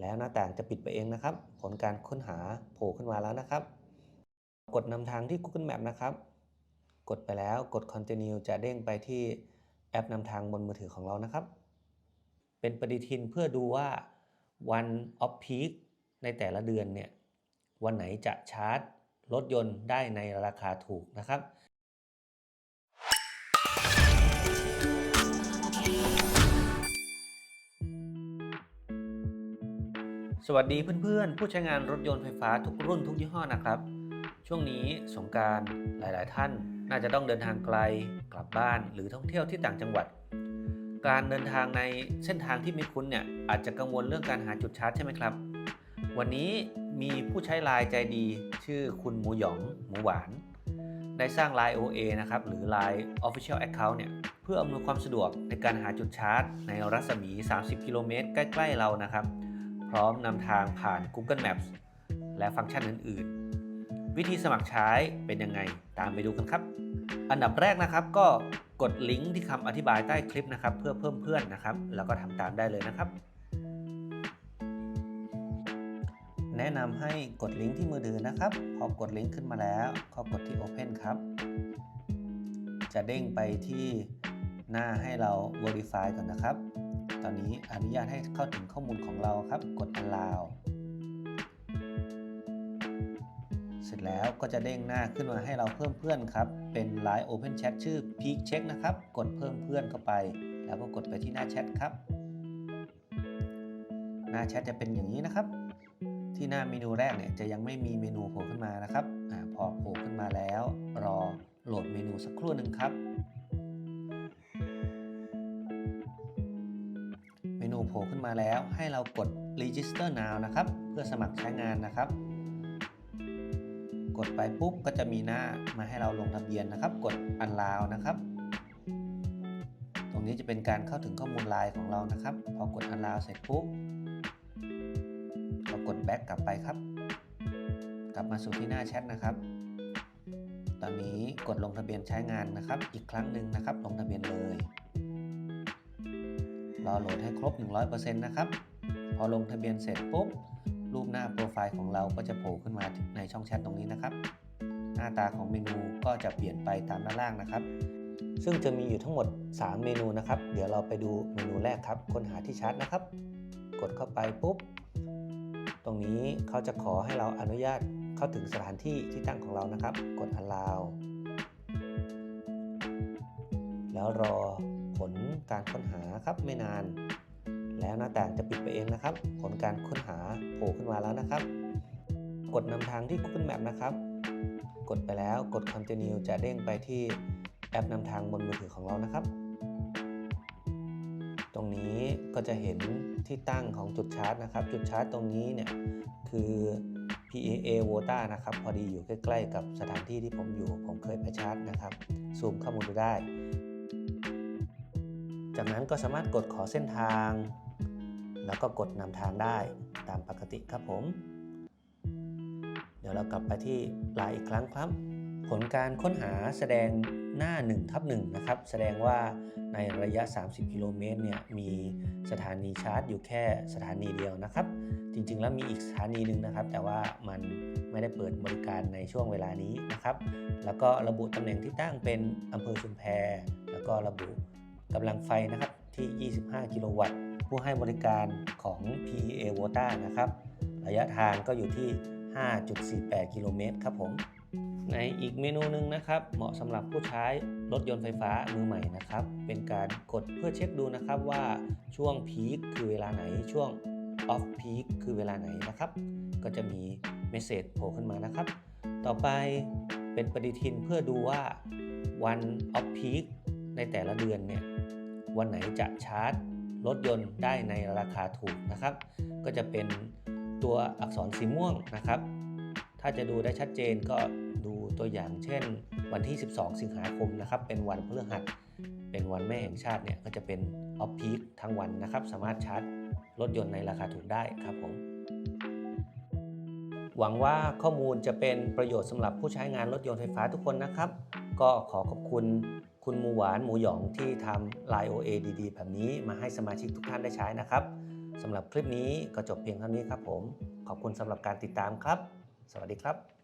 แล้วหน้าต่างจะปิดไปเองนะครับ ผลการค้นหาโผล่ขึ้นมาแล้วนะครับ กดนำทางที่ Google Map นะครับ กดไปแล้วกด Continue จะเด้งไปที่แอปนำทางบนมือถือของเรานะครับ เป็นปฏิทินเพื่อดูว่าวัน of peak ในแต่ละเดือนเนี่ยวันไหนจะชาร์จรถยนต์ได้ในราคาถูกนะครับ สวัสดีเพื่อนๆ ผู้ใช้งานรถยนต์ไฟฟ้าทุกรุ่นทุกยี่ห้อนะครับ ช่วงนี้สงการหลายๆ ท่านน่าจะต้องเดินทางไกลกลับบ้าน หรือท่องเที่ยวที่ต่างจังหวัด การเดินทางในเส้นทางที่ไม่คุ้นเนี่ยอาจจะกังวลเรื่องการหาจุดชาร์จใช่ไหมครับ วันนี้มีผู้ใช้ไลน์ใจดี ชื่อคุณหมูหยองหมูหวาน ได้สร้าง Line OA นะครับหรือ Line Official Account เนี่ยเพื่ออำนวยความสะดวกในการหาจุดชาร์จ ในรัศมี 30 กิโลเมตรใกล้ ๆ เรานะครับ พร้อมนำทางผ่าน Google Maps และฟังก์ชันอื่น ๆ วิธีสมัครใช้เป็นยังไงตามไปดูกันครับ อันดับแรกนะครับก็กดลิงก์ที่คำอธิบายใต้คลิปนะครับ เพื่อเพิ่มเพื่อนนะครับ แล้วก็ทำตามได้เลยนะครับ แนะนำให้กดลิงก์ที่มือถือนะครับ พอกดลิงก์ขึ้นมาแล้วก็กดที่ Open ครับ จะเด้งไปที่หน้าให้เรา Verify ก่อนนะครับ ตอนนี้อนุญาตให้เข้าถึงข้อมูลของเราครับ กด Allow เสร็จแล้วก็จะเด้งหน้าขึ้นมาให้เราเพิ่มเพื่อนครับ เป็น Line Open Chat ชื่อ Peak Check นะครับ กดเพิ่มเพื่อนเข้าไป แล้วก็กดไปที่หน้าแชทครับ หน้าแชทจะเป็นอย่างนี้นะครับ ที่หน้าเมนูแรกเนี่ยจะยังไม่มีเมนูโผล่ขึ้นมานะครับอาพอโผล่ขึ้นมาแล้ว รอโหลดเมนูสักครู่หนึ่งครับ โผล่ขึ้นมาแล้ว ให้เรากด register now นะครับ เพื่อสมัครใช้งานนะครับ กดไปปุ๊บก็จะมีหน้ามาให้เราลงทะเบียนนะครับ กด allow นะครับ ตรงนี้จะเป็นการเข้าถึงข้อมูลไลน์ของเรานะครับ พอกด allow เสร็จปุ๊บก็กด back กลับไปครับ กลับมาสู่ที่หน้าแชทนะครับตอนนี้กดลงทะเบียนใช้งานนะครับ อีกครั้งหนึ่งนะครับ ลงทะเบียนเลย รอโหลดให้ครบ 100%นะครับ พอลงทะเบียนเสร็จปุ๊บ รูปหน้าโปรไฟล์ของเราก็จะโผล่ขึ้นมาในช่องแชทตรงนี้นะครับ หน้าตาของเมนูก็จะเปลี่ยนไปตามด้านล่างนะครับ ซึ่งจะมีอยู่ทั้งหมด 3 เมนูนะครับ เดี๋ยวเราไปดูเมนูแรกครับ ค้นหาที่ชาร์จนะครับ กดเข้าไปปุ๊บ ตรงนี้เขาจะขอให้เราอนุญาตเข้าถึงสถานที่ที่ตั้งของเรานะครับ กด allow แล้วรอ ผลการค้นหาครับไม่นาน แล้วหน้าต่างจะปิดไปเองนะครับ ผลการค้นหาโผล่ขึ้นมาแล้วนะครับ กดนำทางที่ Google Map นะครับ กดไปแล้วกด Continue จะเด้งไปที่แอปนำทางบนมือถือของเรานะครับ ตรงนี้ก็จะเห็นที่ตั้งของจุดชาร์จนะครับ จุดชาร์จตรงนี้เนี่ยคือ PAA Vota นะครับ พอดีอยู่ใกล้ ๆ กับสถานที่ที่ผมอยู่ ผมเคยไปชาร์จนะครับ ซูมข้อมูลดูได้ จากนั้นก็สามารถกดขอเส้นทาง แล้วก็กดนำทางได้ตามปกติครับผม เดี๋ยวเรากลับไปที่ไลน์อีกครั้งครับ ผลการค้นหาแสดงหน้า1ทับ1นะครับ แสดงว่าในระยะ 30 กิโลเมตรเนี่ยมีสถานีชาร์จอยู่แค่สถานีเดียวนะครับ จริงๆแล้วมีอีกสถานีหนึ่งนะครับ แต่ว่ามันไม่ได้เปิดบริการในช่วงเวลานี้นะครับ แล้วก็ระบุตำแหน่งที่ตั้งเป็นอำเภอชุมแพแล้วก็ระบุ กำลังไฟนะครับที่ 25 กิโลวัตต์ ผู้ให้บริการของ PEA Vota นะครับ ระยะทางก็อยู่ที่ 5.48 กิโลเมตรครับผม ในอีกเมนูหนึ่งนะครับ เหมาะสำหรับผู้ใช้รถยนต์ไฟฟ้ามือใหม่นะครับ เป็นการกดเพื่อเช็คดูนะครับว่าช่วงพีคคือเวลาไหนช่วงออฟพีคคือเวลาไหนนะครับ ก็จะมีเมสเซจโผล่ขึ้นมานะครับ ต่อไปเป็นปฏิทินเพื่อดูว่าวันออฟพีคในแต่ละเดือนเนี่ย วันไหนจะชาร์จรถยนต์ได้ในราคาถูกนะครับ ก็จะเป็นตัวอักษรสีม่วงนะครับ ถ้าจะดูได้ชัดเจนก็ดูตัวอย่างเช่น วันที่ 12 สิงหาคมนะครับ เป็นวันพฤหัส เป็นวันแม่แห่งชาติเนี่ยก็จะเป็นออฟพีคทั้งวันนะครับ สามารถชาร์จรถยนต์ในราคาถูกได้ครับผมหวังว่าข้อมูลจะเป็นประโยชน์สำหรับผู้ใช้งานรถยนต์ไฟฟ้าทุกคนนะครับ ก็ขอขอบคุณ คุณหมูหวานหมูหยองที่ทำ Line OA ดีๆ แบบนี้มาให้สมาชิกทุกท่านได้ใช้นะครับสำหรับคลิปนี้ก็จบเพียงเท่านี้ครับผม ขอบคุณสำหรับการติดตามครับ สวัสดีครับ